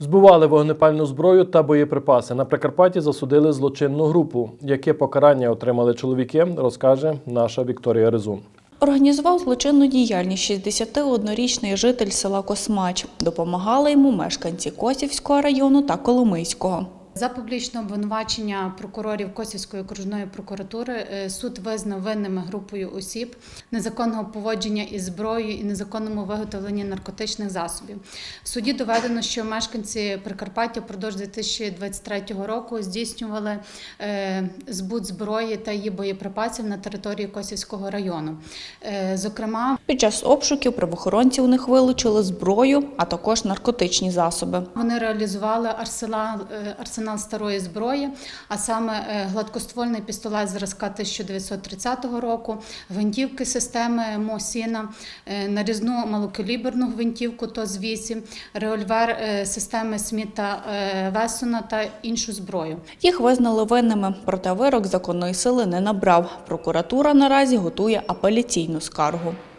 Збивали вогнепальну зброю та боєприпаси. На Прикарпатті засудили злочинну групу. Яке покарання отримали чоловіки, розкаже наша Вікторія Резун. Організував злочинну діяльність 61-річний житель села Космач. Допомагали йому мешканці Косівського району та Коломийського. За публічне обвинувачення прокурорів Косівської окружної прокуратури е, суд визнав винними групою осіб незаконного поводження із зброєю і незаконному виготовленні наркотичних засобів. В суді доведено, що мешканці Прикарпаття впродовж 2023 року здійснювали е, збут зброї та її боєприпасів на території Косівського району. Е, Зокрема, Під час обшуків правоохоронці у них вилучили зброю, а також наркотичні засоби. Вони реалізували арсенал, е, арсенал старої зброї, а саме е, гладкоствольний пістолет зразка 1930 року, гвинтівки системи Мосіна, е, нарізну малокаліберну гвинтівку ТОЗ-8, револьвер е, системи Сміта Весона та іншу зброю. Їх визнали винними, проте вирок законної сили не набрав. Прокуратура наразі готує апеляційну скаргу.